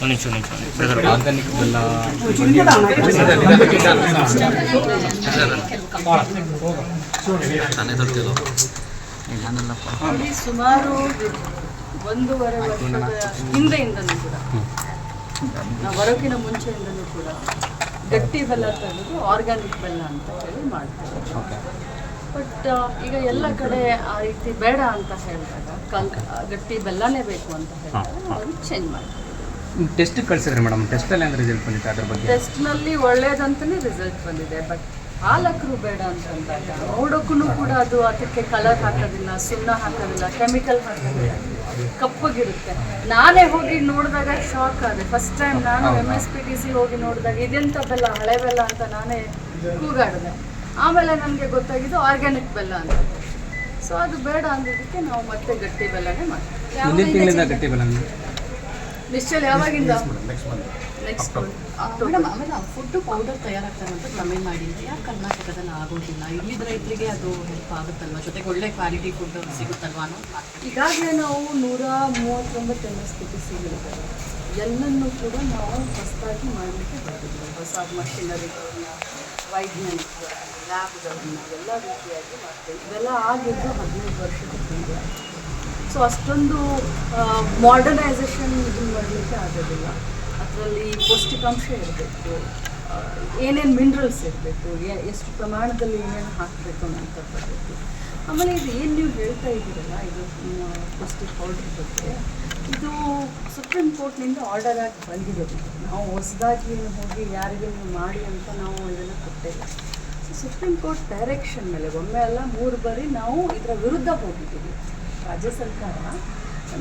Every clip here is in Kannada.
ನಿಮಿಷ ನಿಮಿಷ ಆರ್ಗಾನಿಕ್ ಬೆಲ್ಲ ಸುಮಾರು ಒಂದೂವರೆ ವರ್ಷದ ಹಿಂದೆಯಿಂದನೂ ಕೂಡ. ನಾವು ಬರೋಕ್ಕಿಂತ ಮುಂಚೆಯಿಂದನೂ ಕೂಡ ಗಟ್ಟಿ ಬೆಲ್ಲ ತೆಗೆದು ಆರ್ಗ್ಯಾನಿಕ್ ಬೆಲ್ಲ ಅಂತ ಹೇಳಿ ಮಾಡ್ತಾರೆ ಬಟ್ ಈಗ ಎಲ್ಲ ಕಡೆ ಆ ರೀತಿ ಬೇಡ ಅಂತ ಹೇಳಿದಾಗ, ಕಲ್, ಗಟ್ಟಿ ಬೆಲ್ಲನೇ ಬೇಕು ಅಂತ ಹೇಳಿದಾಗ, ನಾವು ಚೇಂಜ್ ಮಾಡ್ತೀವಿ. Test ಕಳ್ಸಿದ್ರಿ madam? ಟೆಸ್ಟಲ್ಲಿ ಅಂದ್ರೆ ರಿಸಲ್ಟ್ ಬಂದಿದೆ ಅದ್ರ ಬಗ್ಗೆ? ಟೆಸ್ಟ್ನಲ್ಲಿ ಒಳ್ಳೇದಂತಲೇ ರಿಸಲ್ಟ್ ಬಂದಿದೆ ಬಟ್ ಪಾಲಕರು ಬೇಡ ಅಂತಂದಾಗ ನೋಡೋಕ್ಕೂ ಕೂಡ ಅದು ಅದಕ್ಕೆ ಕಲರ್ ಹಾಕೋದಿಲ್ಲ ಸುಣ್ಣ ಹಾಕೋದಿಲ್ಲ ಕೆಮಿಕಲ್ ಹಾಕೋದಿಲ್ಲ ಕಪ್ಪಗಿರುತ್ತೆ. ನಾನೇ ಹೋಗಿ ನೋಡಿದಾಗ ಶಾಕ್ ಆದೆ. ಫಸ್ಟ್ ಟೈಮ್ ನಾನು M S P T C ಹೋಗಿ ನೋಡಿದಾಗ ಇದೆಂಥ ಬೆಲ್ಲ ಹಳೆ ಬೆಲ್ಲ ಅಂತ ನಾನೇ ಕೂಗಾಡಿದೆ. ಆಮೇಲೆ ನನಗೆ ಗೊತ್ತಾಗಿದ್ದು ಆರ್ಗ್ಯಾನಿಕ್ ಬೆಲ್ಲ ಅಂತ. ಸೊ ಅದು ಬೇಡ ಅಂದಿದ್ದಕ್ಕೆ ನಾವು ಮತ್ತೆ ಗಟ್ಟಿ ಬೆಲ್ಲನೇ ಮಾಡ್ತೀವಿ. ಮುಂದಿನ ಯಾವಾಗಿಂದ? ನೆಕ್ಸ್ಟ್ ಯಾವಾಗಿಂದ ನೆಕ್ಸ್ಟ್ ಮೇಡಮ್ ಆಮೇಲೆ ಫುಡ್ ಪೌಡರ್ ತಯಾರಾಗ್ತಾರೆ ಅಂತ ತಮಿಳ್ನಾಡಿಂದ ಯಾಕೆ ಕರ್ನಾಟಕದಲ್ಲಿ ಆಗೋದಿಲ್ಲ. ಇಲ್ಲಿದ್ದ ರೈತರಿಗೆ ಅದು ಹೆಲ್ಪ್ ಆಗುತ್ತಲ್ವಾ? ಜೊತೆಗೆ ಒಳ್ಳೆ ಕ್ವಾಲಿಟಿ ಫುಡ್ ಸಿಗುತ್ತಲ್ವಾ ಅನ್ನೋ ಈಗಾಗಲೇ ನಾವು ನೂರ ಮೂವತ್ತೊಂಬತ್ತು ಎಂ ಎಸ್ ಸಿಗಳಿದ್ದಾವೆ ಎಲ್ಲನೂ ಕೂಡ ನಾವು ಹೊಸದಾಗಿ ಮಾಡಲಿಕ್ಕೆ ಬರ್ತಿದ್ವಿ ಹೊಸ ಮಷಿನರಿಗಳನ್ನ ವೈಜ್ಞಾನಿಕ ಲ್ಯಾಬ್ಗಳನ್ನ ಎಲ್ಲ ರೀತಿಯಾಗಿ ಮಾಡ್ತೀವಿ. ಇವೆಲ್ಲ ಆಗಿದ್ದು ಹದಿನೈದು ವರ್ಷದ ಹಿಂದೆ. ಸೊ ಅಷ್ಟೊಂದು ಮಾಡರ್ನೈಸೇಷನ್ ಇದನ್ನು ಮಾಡಲಿಕ್ಕೆ ಆಗೋದಿಲ್ಲ. ಅದರಲ್ಲಿ ಪೌಷ್ಟಿಕಾಂಶ ಇರಬೇಕು ಏನೇನು ಮಿನರಲ್ಸ್ ಇರಬೇಕು ಎಷ್ಟು ಪ್ರಮಾಣದಲ್ಲಿ ಏನೇನು ಹಾಕಬೇಕು ಅನ್ನೋಂಥದ್ದು ಆಮೇಲೆ ಇದು ಏನು ನೀವು ಹೇಳ್ತಾ ಇದ್ದೀರಲ್ಲ, ಇದು ಪೌಷ್ಟಿಕ್ ಪೌಡ್ರ್ ಬಗ್ಗೆ, ಇದು ಸುಪ್ರೀಂ ಕೋರ್ಟ್ನಿಂದ ಆರ್ಡರ್ ಆಗಿ ಬಂದಿದೆ ನಾವು ಹೊಸದಾಗಿ ಹೋಗಿ ಯಾರಿಗೆ ನೀವು ಮಾಡಿ ಅಂತ ನಾವು ಇದನ್ನು ಕೊಟ್ಟಿಲ್ಲ. ಸೊ ಸುಪ್ರೀಂ ಕೋರ್ಟ್ ಡೈರೆಕ್ಷನ್ ಮೇಲೆ, ಒಮ್ಮೆ ಅಲ್ಲ, ಮೂರು ಬಾರಿ ನಾವು ಇದರ ವಿರುದ್ಧ ಹೋಗಿದ್ದೀವಿ. ರಾಜ್ಯ ಸರ್ಕಾರ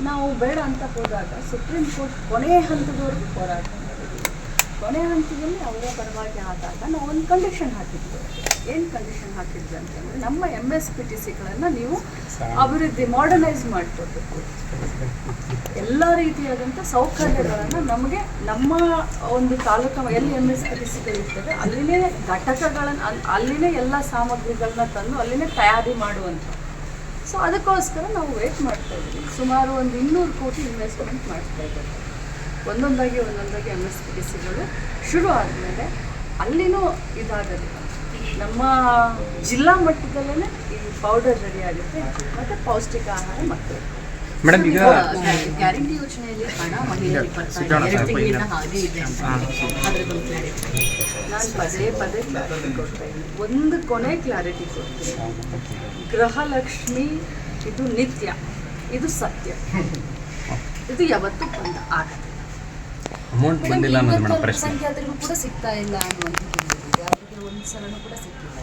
ನಾವು ಬೇಡ ಅಂತ ಹೋದಾಗ ಸುಪ್ರೀಂ ಕೋರ್ಟ್ ಕೊನೆಯ ಹಂತದವರೆಗೂ ಹೋರಾಟ ಕೊನೆ ಹಂತದಲ್ಲಿ ಅವರ ಪರವಾಗಿ ಆದಾಗ ನಾವು ಒಂದು ಕಂಡೀಷನ್ ಹಾಕಿದ್ವಿ. ಏನು ಕಂಡೀಷನ್ ಹಾಕಿದ್ವಿ ಅಂತಂದರೆ ನಮ್ಮ ಎಂ ಎಸ್ ಪಿ ಟಿ ಸಿಗಳನ್ನು ನೀವು ಅಭಿವೃದ್ಧಿ ಮಾಡರ್ನೈಸ್ ಮಾಡಿಕೊಡ್ಬೇಕು ಎಲ್ಲ ರೀತಿಯಾದಂಥ ಸೌಕರ್ಯಗಳನ್ನು ನಮಗೆ ನಮ್ಮ ಒಂದು ತಾಲೂಕು ಎಲ್ಲಿ ಎಂ ಎಸ್ ಪಿ ಟಿ ಸಿಗಳಿರ್ತವೆ ಅಲ್ಲಿನೇ ಘಟಕಗಳನ್ನು, ಅಲ್- ಅಲ್ಲಿನೇ ಎಲ್ಲ ಸಾಮಗ್ರಿಗಳನ್ನ ತಂದು ಅಲ್ಲಿನೇ ತಯಾರಿ ಮಾಡುವಂಥ ಸೊ ಅದಕ್ಕೋಸ್ಕರ ನಾವು ವೇಟ್ ಮಾಡ್ತಾ ಇದ್ದೀವಿ. ಸುಮಾರು ಒಂದು ಇನ್ನೂರು ಕೋಟಿ ಇನ್ವೆಸ್ಟ್ಮೆಂಟ್ ಮಾಡ್ತಾ ಇದ್ದಾರೆ. ಒಂದೊಂದಾಗಿ ಒಂದೊಂದಾಗಿ ಎಂ ಎಸ್ ಪಿ ಸಿಗಳು ಶುರು ಆದಮೇಲೆ ಅಲ್ಲಿನೂ ಇದಾಗೋದಿಲ್ಲ ನಮ್ಮ ಜಿಲ್ಲಾ ಮಟ್ಟದಲ್ಲೇ ಈ ಪೌಡರ್ ರೆಡಿ ಆಗುತ್ತೆ ಮತ್ತು ಪೌಷ್ಟಿಕ ಆಹಾರ ಮಕ್ಕಳು ಮೇಡಮ್ ಈಗ ಗ್ಯಾರಂಟಿ ಯೋಜನೆಯಲ್ಲಿ ಹಣ ಮಹಿಳೆಯರಿಗೆ ಬರ್ತಾ ಇದೆ. ಎರಡು ತಿಂಗಳಿಂದ ಹಾಗೆ ಇದೆ. ಅಂತ ಅದ್ರ ಬಗ್ಗೆ clarity. ನಾನು ಪದೇ ಪದೇ ಕ್ಲಾರಿಟಿ ಒಂದು ಕೊನೆ ಕ್ಲಾರಿಟಿ ಕೊಡ್ತೀನಿ. ಗೃಹಲಕ್ಷ್ಮಿ ಇದು ನಿತ್ಯ. ಇದು ಸತ್ಯ. ಇದು ಯಾವತ್ತೂ ಬಂದ ಆಗತ್ತೆ ಅಮೌಂಟ್ ಬಂದಿಲ್ಲ ಅನ್ನೋದು ಮೇಡಮ್ ಪ್ರಶ್ನೆ. ಸಂಖ್ಯಾತರಿಗೂ ಕೂಡ ಸಿಗ್ತಾ ಇಲ್ಲ ಅನ್ನುವಂಥದ್ದು ಯಾರಿಗೆ ಒಂದು ಸಲನೂ ಕೂಡ ಸಿಕ್ಕಿಲ್ಲ